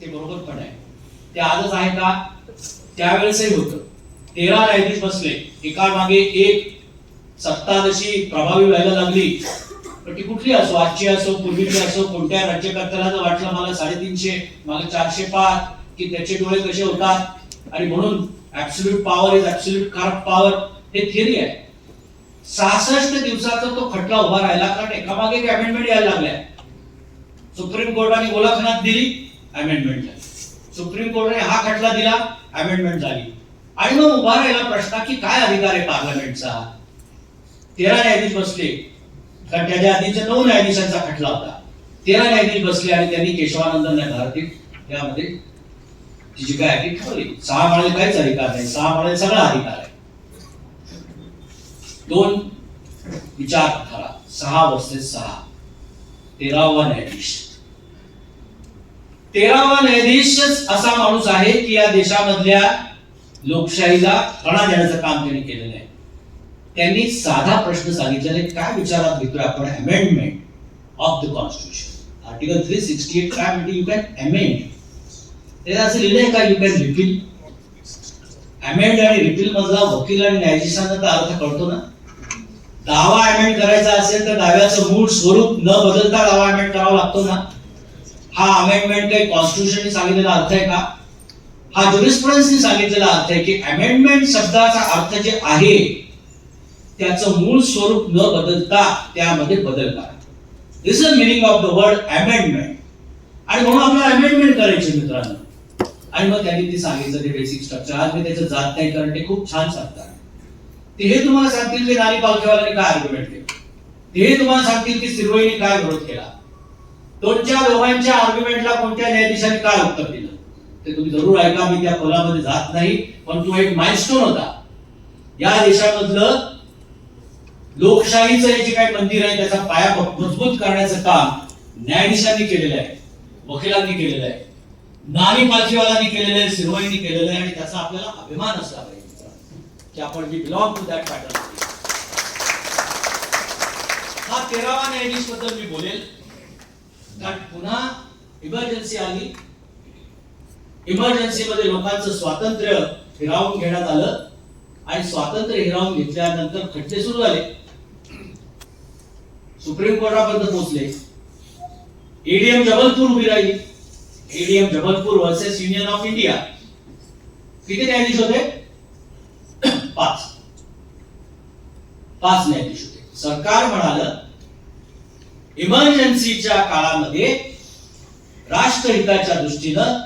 ते बरोबर पण आहे. ते आजच आहे का? त्यावेळेसही होतं. तेरा न्यायाधीश बसले. एका मागे एक सत्ता जशी प्रभावी व्हायला लागली पण ती कुठली असो आजची असो पूर्वीची असो कोणत्या राज्यकर्त्याला जर वाटलं मला साडेतीनशे मला चारशे पाच की त्याचे डोळे कसे होतात? आणि म्हणून absolute power is absolute corrupt power हे थिअरी आहे. सहासष्ट दिवसाचा तो खटला उभा राहिला कारण एकामागे एक अमेंडमेंट यायला लागल्या. सुप्रीम कोर्टाने गोलाखनात दिली. अमेंडमेंट झाली. सुप्रीम कोर्टाने हा खटला दिला अमेंडमेंट झाली. आणि मग उभा राहिला प्रश्न की काय अधिकार आहे पार्लमेंटचा? तेरा न्यायाधीश बसले. कारण त्याच्या आधीच्या नऊ न्यायाधीशांचा खटला होता. तेरा न्यायाधीश बसले आणि त्यांनी केशवानंदन भारती यामध्ये तिची काय अटी ठरवली. सहा माळे काहीच अधिकार नाही. सहा माळे सगळा अधिकार आहे. दोन विचार करा सहा वर्सेस सहा. तेरावा न्यायाधीश. तेरावा न्यायाधीशच असा माणूस आहे की या देशामधल्या लोकशाहीला कणा देण्याचं काम त्यांनी केलेलं आहे. त्यांनी साधा प्रश्न सांगितलेला काय विचारात घेतोय आपण? Amendment of the constitution article three sixty eight काय म्हणते? यू कॅन अमेंड ते असं लिहिलंय का? यू कॅन रिपील अमेंड आणि रिपील मधला वकील आणि न्यायाधीशांना तर अर्थ कळतो ना? दावा अमेंड करायचा असेल तर दाव्याचं मूळ स्वरूप न बदलता दावा अमेंड करावा लागतो ना? हा अमेंडमेंट काही कॉन्स्टिट्यूशनने सांगितलेला अर्थ आहे का? हा ज्युरिस्प्रुडन्सने सांगितलेला अर्थ आहे की अमेंडमेंट शब्दाचा अर्थ जे आहे त्याचं मूळ स्वरूप न बदलता त्यामध्ये बदल करा. This is meaning of the word amendment आणि म्हणून आपल्याला अमेंडमेंट करायची मित्रांनो. आणि मग त्यांनी ते सांगितलं ते बेसिक स्ट्रक्चर आज मी त्याचं जात नाही कारण ते खूप छान सांगतात. ते हे तुम्हाला सांगतील की नानी पालखेवाल्यांनी काय आर्ग्युमेंट केलं? ते हे तुम्हाला सांगतील की सिरवईने काय विरोध केला? दोनच्या दोघांच्या आर्ग्युमेंटला कोणत्या न्यायाधीशाने काय उत्तर दिलं? ते तुम्ही जरूर ऐका मी त्या खोलामध्ये जात नाही पण तो एक माइलस्टोन होता. या देशामधलं लोकशाहीचं हे जे काही मंदिर आहे त्याचा पाया मजबूत करण्याचं काम न्यायाधीशांनी केलेलं आहे वकिलांनी केलेलं आहे नानी पालखीवालांनी केलेलं आहे सिरवाईंनी केलेलं आहे आणि त्याचा आपल्याला अभिमान असला पाहिजे. की आपण we belong to that pattern हा तेरावा न्यायाधीशबद्दल मी बोलेल. पुन्हा इमर्जन्सी आली. इमर्जन्सी मध्ये लोकांचं स्वातंत्र्य हिरावून घेण्यात आलं. आणि स्वातंत्र्य हिरावून घेतल्यानंतर खटले सुरू झाले. सुप्रीम कोर्टापर्यंत पोहोचले. एडीएम जबलपूर उभी राहिली. ADM Jabalpur versus union of India किती न्यायाधीश होते? पाच. पाच न्यायाधीश होते. सरकार म्हणाल इमर्जन्सीच्या काळामध्ये राष्ट्रहिताच्या दृष्टीनं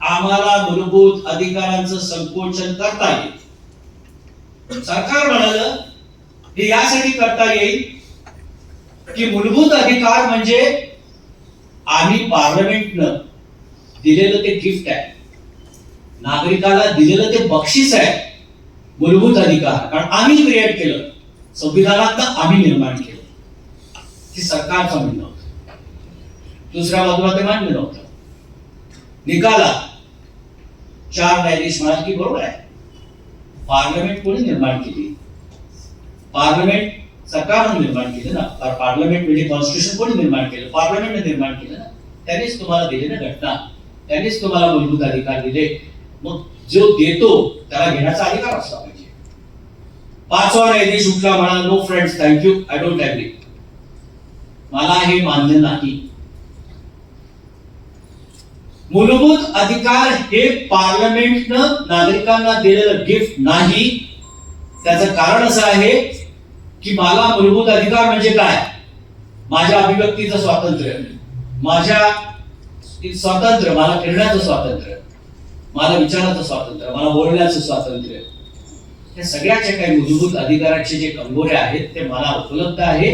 आम्हाला मूलभूत अधिकारांचं संकोचन करता येईल. सरकार म्हणाल हे यासाठी करता येईल की मूलभूत अधिकार म्हणजे आम्ही पार्लमेंटनं दिलेलं ते गिफ्ट आहे. नागरिकाला दिलेलं ते बक्षीस आहे मूलभूत अधिकार. कारण आम्ही क्रिएट केलं. संविधानात आम्ही निर्माण केलं. हे सरकारचं म्हणणं होतं दुसऱ्या बाजूला ते मान्य नव्हतं निकाला। चार न्यायाधीश म्हणाल की बरोबर आहे पार्लमेंट कोणी निर्माण केली पार्लमेंट सरकारनं निर्माण केलं ना। पार्लमेंट म्हणजे कॉन्स्टिट्यूशन कोणी निर्माण केलं पार्लमेंटने निर्माण केलं ना त्यांनीच तुम्हाला दिले ना घटना त्यांनीच तुम्हाला मूलभूत अधिकार दिले मग जो देतो त्याला घेण्याचा अधिकार असला पाहिजे पाचवा न्यायाधीश उठला म्हणा no friends thank you I don't agree मला हे मान्य नाही। मूलभूत अधिकार हे पार्लमेंटनं नागरिकांना दिलेलं गिफ्ट नाही. त्याचं कारण असं आहे की मला मूलभूत अधिकार म्हणजे काय? माझ्या अभिव्यक्तीचं स्वातंत्र्य. माझ्या स्वातंत्र्य मला फिरण्याचं स्वातंत्र्य. मला विचाराचं स्वातंत्र्य मला बोलण्याचं स्वातंत्र्य. या सगळ्याच्या काही मूलभूत अधिकाराचे जे कंगोरे आहेत ते मला उपलब्ध आहे.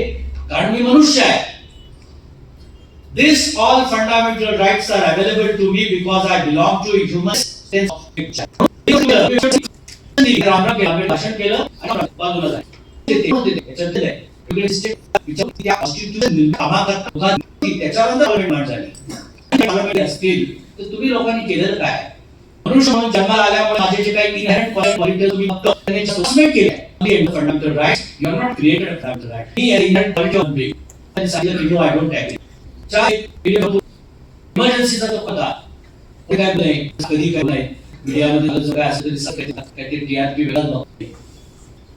कारण मी मनुष्य आहे. This all fundamental rights are available to me because I belong to a human sense of picture. रामराम केलं, आम्ही भाषण केलं आणि बाजूला जाय. ते- ते- ते- ते- याच्यात दिलंय. वेगळे state विचार- त्या constitution निर्माण कामाकरता लोकांनी त्याच्यानंतर parliament निर्माण झाली. parliament असतील तर तुम्ही लोकांनी केलेलं काय मनुष्य म्हणून जन्माला आल्यामुळे माझे जे काही inherent quality तुम्ही फक्त त्याने assessment केले fundamental rights you have not created a fundamental right he has inherent quality of being त्यांनी सांगितलं की no I don't agree चार इमर्जन्सीचा तो पता ते काय नाही कधी काय नाही. मीडियामध्ये आलं काय असं तरी सगळं काहीतरी टीआरपी वेगळाच बघतो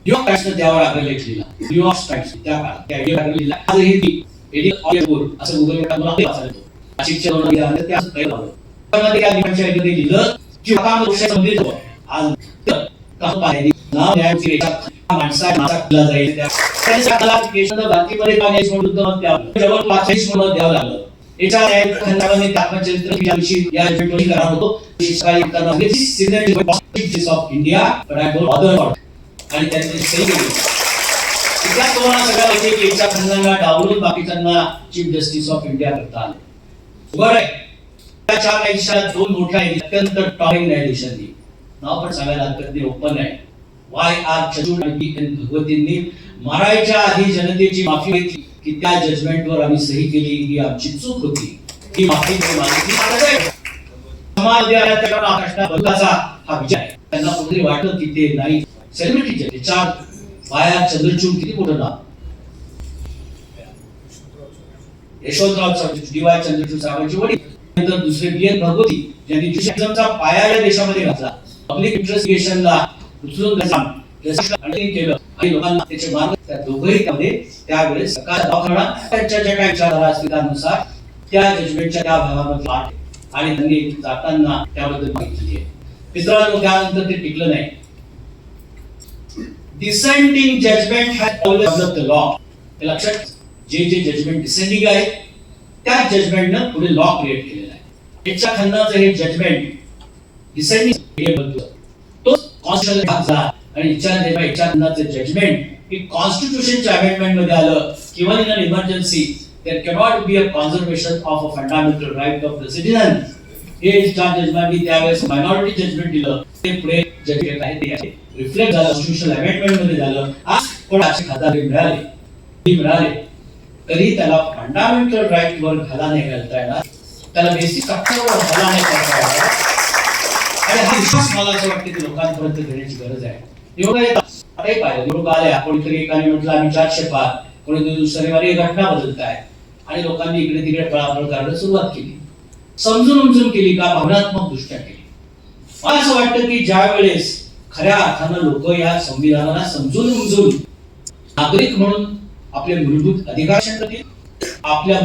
न्यूयॉर्क टाइम्सनं त्यावर आग्रह लिहिला न्यूयॉर्क टाइम्स त्या काळात लिहिला आजही ती एडिट असं गुगल मला ते वाचायला येतो नाशिकच्या असं काही लावलं लिहिलं की काम लोकशाहीमध्ये आज तर काम नाव न्यायाची द्यावं लागलं. आणि त्यांनी सही केली. त्या तुम्हाला सगळ्या की खंडांना डावलून चीफ जस्टिस ऑफ इंडिया करता आले. बरं आहे. त्या चार न्यायाधीशात दोन मोठ्या अत्यंत टॉपिंग न्यायाधीशांनी. नाव पण सांगायला हरकत नाही ओपन आहे. वाय आर चजून आणि बी एन भगवतींनी मारायच्या आधी जनतेची माफी घेतली की त्या जजमेंटवर आम्ही सही केली ही आमची चूक होती. ही माफी मी मागितली हा विचार त्यांना कुठेतरी वाटलं की ते नाही. सेलिब्रिटीचे चार वाया चंद्रचूड किती मोठं नाव? यशवंतराव चंद्रचूड डी वाय चंद्रचूड साहेबांची वडील. नंतर दुसरे बी एन भगवती ज्यांनी ज्युडिशलिझमचा पाया या देशामध्ये घातला. पब्लिक इन्व्हेस्टिगेशनला उचलून त्याचा आणि केलं आणि लोकांना त्याचे मार्ग त्या दोघही त्यामध्ये त्यावेळेस सकाळ दवाखाना त्यांच्या ज्या काही विचार झाला असतील त्यानुसार त्या जजमेंटच्या त्या भागामध्ये आहे. आणि त्यांनी जाताना त्याबद्दल माहिती आहे. मित्रांनो त्यानंतर ते टिकलं नाही. Dissenting judgment has always develop the law हे लक्षात जे जे जजमेंट डिसेंडिंग आहे त्या जजमेंटनं पुढे लॉ क्रिएट केलेला आहे. याच्या खंडाचं हे जजमेंट डिसेंडिंग तो आणि इच्छा जेव्हा इच्छा खंडाचं जजमेंट की कॉन्स्टिट्यूशनच्या अमेंडमेंटमध्ये आलं किंवा in an emergency there cannot be a conservation of a fundamental right of the citizen हे ज्या जजमेंट त्यावेळेस मायनॉरिटी जजमेंट दिलं. ते पुढे जजमेंट आहे ते आहे. रिफ्लेक्ट झालं कॉन्स्टिट्यूशनल अमेंडमेंटमध्ये झालं. आज कोण असे खासदार मिळाले? मिळाले. तरी त्याला फंडामेंटल राईट वर घाला नाही घालता येणार. त्याला बेसिक हक्कावर घाला नाही करता येणार. आणि हा विश्वास मला असं वाटतं की लोकांपर्यंत देण्याची गरज आहे. निवडणूक येतात आताही पाहिलं. निवडणूक आल्या. कोणीतरी एकाने म्हटलं आम्ही चारशे पार कोणीतरी शनिवारी घटना बदलत आहे. आणि लोकांनी इकडे तिकडे पळापळ करायला सुरुवात केली. समजून उमजून केली का भावनात्मक दृष्ट्या केली. मला असं वाटतं की ज्या वेळेस खऱ्या अर्थानं लोक या संविधानाला समजून उमजून नागरिक म्हणून आपले मूलभूत अधिकार आपल्या